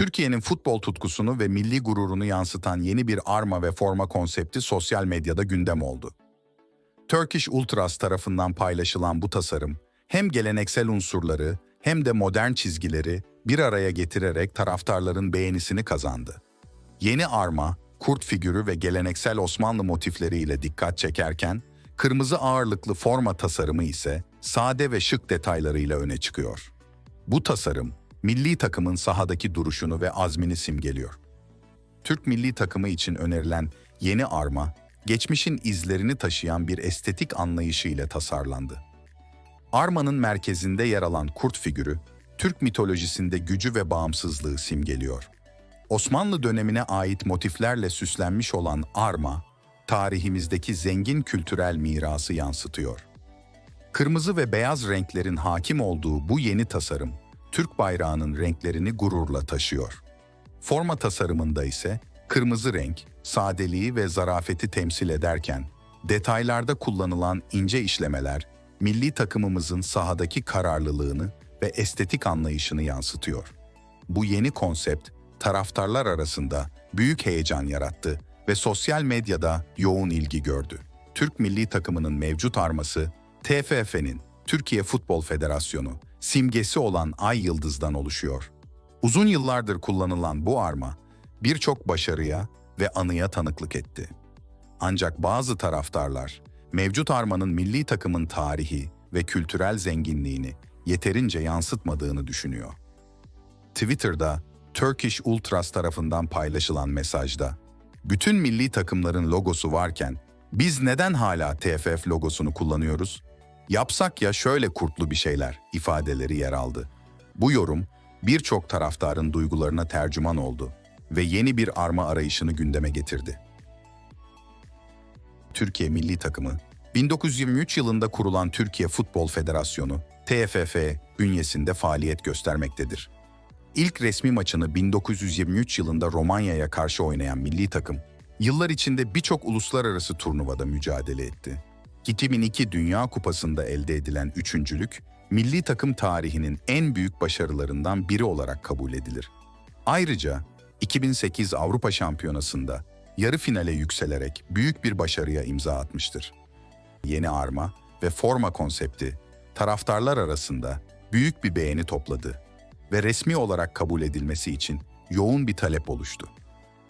Türkiye'nin futbol tutkusunu ve milli gururunu yansıtan yeni bir arma ve forma konsepti sosyal medyada gündem oldu. Turkish Ultras tarafından paylaşılan bu tasarım, hem geleneksel unsurları hem de modern çizgileri bir araya getirerek taraftarların beğenisini kazandı. Yeni arma, kurt figürü ve geleneksel Osmanlı motifleriyle dikkat çekerken, kırmızı ağırlıklı forma tasarımı ise sade ve şık detaylarıyla öne çıkıyor. Bu tasarım, milli takımın sahadaki duruşunu ve azmini simgeliyor. Türk milli takımı için önerilen yeni arma, geçmişin izlerini taşıyan bir estetik anlayışı ile tasarlandı. Armanın merkezinde yer alan kurt figürü, Türk mitolojisinde gücü ve bağımsızlığı simgeliyor. Osmanlı dönemine ait motiflerle süslenmiş olan arma, tarihimizdeki zengin kültürel mirası yansıtıyor. Kırmızı ve beyaz renklerin hakim olduğu bu yeni tasarım, Türk bayrağının renklerini gururla taşıyor. Forma tasarımında ise kırmızı renk, sadeliği ve zarafeti temsil ederken, detaylarda kullanılan ince işlemeler, milli takımımızın sahadaki kararlılığını ve estetik anlayışını yansıtıyor. Bu yeni konsept, taraftarlar arasında büyük heyecan yarattı ve sosyal medyada yoğun ilgi gördü. Türk milli takımının mevcut arması, TFF'nin, Türkiye Futbol Federasyonu, simgesi olan ay yıldızdan oluşuyor. Uzun yıllardır kullanılan bu arma, birçok başarıya ve anıya tanıklık etti. Ancak bazı taraftarlar, mevcut armanın milli takımın tarihi ve kültürel zenginliğini yeterince yansıtmadığını düşünüyor. Twitter'da Turkish Ultras tarafından paylaşılan mesajda, bütün milli takımların logosu varken biz neden hala TFF logosunu kullanıyoruz? Yapsak ya şöyle kurtlu bir şeyler ifadeleri yer aldı. Bu yorum birçok taraftarın duygularına tercüman oldu ve yeni bir arma arayışını gündeme getirdi. Türkiye milli takımı 1923 yılında kurulan Türkiye Futbol Federasyonu TFF bünyesinde faaliyet göstermektedir. İlk resmi maçını 1923 yılında Romanya'ya karşı oynayan milli takım, yıllar içinde birçok uluslararası turnuvada mücadele etti. 2002 Dünya Kupası'nda elde edilen üçüncülük, milli takım tarihinin en büyük başarılarından biri olarak kabul edilir. Ayrıca 2008 Avrupa Şampiyonası'nda yarı finale yükselerek büyük bir başarıya imza atmıştır. Yeni arma ve forma konsepti taraftarlar arasında büyük bir beğeni topladı ve resmi olarak kabul edilmesi için yoğun bir talep oluştu.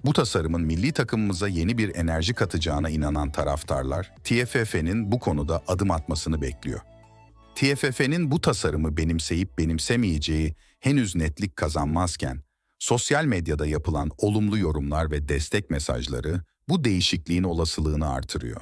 Bu tasarımın milli takımımıza yeni bir enerji katacağına inanan taraftarlar, TFF'nin bu konuda adım atmasını bekliyor. TFF'nin bu tasarımı benimseyip benimsemeyeceği henüz netlik kazanmazken, sosyal medyada yapılan olumlu yorumlar ve destek mesajları bu değişikliğin olasılığını artırıyor.